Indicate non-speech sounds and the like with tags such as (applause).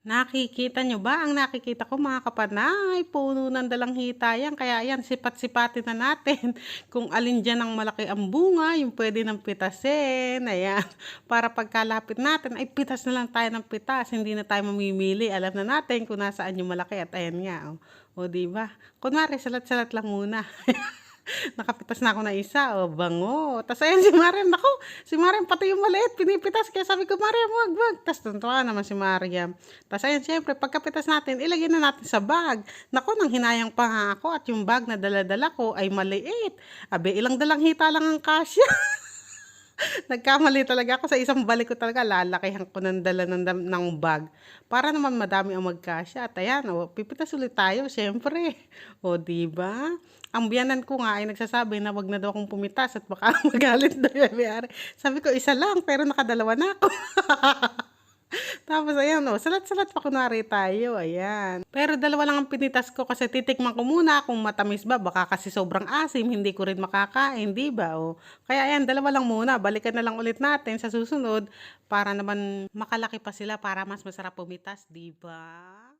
Nakikita nyo ba ang nakikita ko mga kapanay? Puno ng dalang hitayan. Kaya yan, sipat-sipatin na natin (laughs) kung alin dyan ang malaki ang bunga, yung pwede ng pitasin. Ayan. Para pagkalapit natin, ay pitas na lang tayo ng pitas. Hindi na tayo mamimili. Alam na natin kung nasaan yung malaki. At ayan nga. O, o diba? Kunwari, salat-salat lang muna. (laughs) Nakapitas na ako na isa, oh, bango. Tapos ayan si Mariam, nako, si Mariam pati yung maliit, pinipitas. Kaya sabi ko, Mariam, wag, wag. Tapos tuntua naman si Mariam. Tapos ayan, syempre, pagkapitas natin, ilagay na natin sa bag. Nako, nang hinayang pa ako at yung bag na dala-dala ko ay maliit. Abe, ilang dalang hita lang ang kasya. (laughs) Nagkamali talaga ako sa isang balik ko talaga. Lalakihan ko ng dala ng, ng bag. Para naman madami ang magkasya. At ayan, o, pipitas ulit tayo, syempre. O, di ba? Ang biyanan ko nga ay nagsasabi na wag na daw akong pumitas at baka (laughs) magalit daw yung. Sabi ko, isa lang, pero nakadalawa na ako. (laughs) Tapos ayan o, salat-salat pa kunwari tayo, ayan. Pero dalawa lang ang pinitas ko kasi titikman ko muna kung matamis ba, baka kasi sobrang asim, hindi ko rin makakain, di ba? O, kaya ayan, dalawa lang muna, balikan na lang ulit natin sa susunod para naman makalaki pa sila para mas masarap pumitas, di ba?